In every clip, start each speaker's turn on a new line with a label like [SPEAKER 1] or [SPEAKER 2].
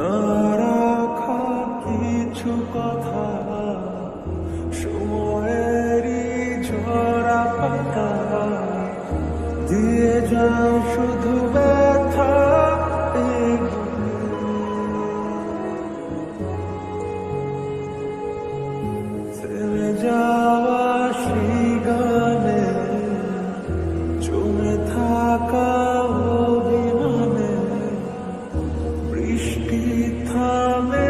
[SPEAKER 1] না রাখা কিছু কথা সময়েরই ঝরা পাতা। দিয়ে যাও শুধু सृष्टि था मैं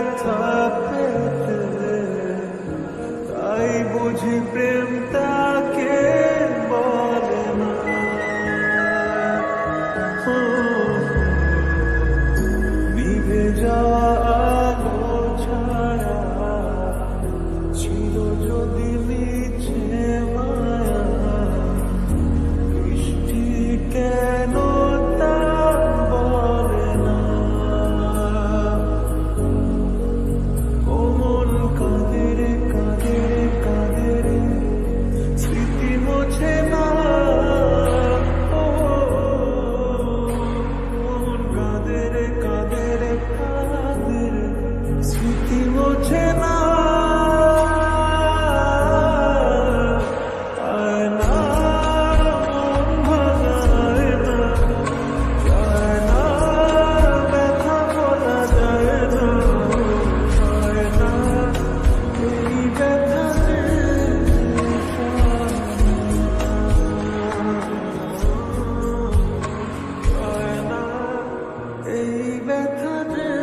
[SPEAKER 1] ব্যথা রে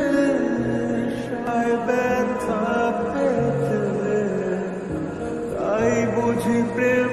[SPEAKER 1] সায় ব্যথা পেতে তাই বুঝি প্রেম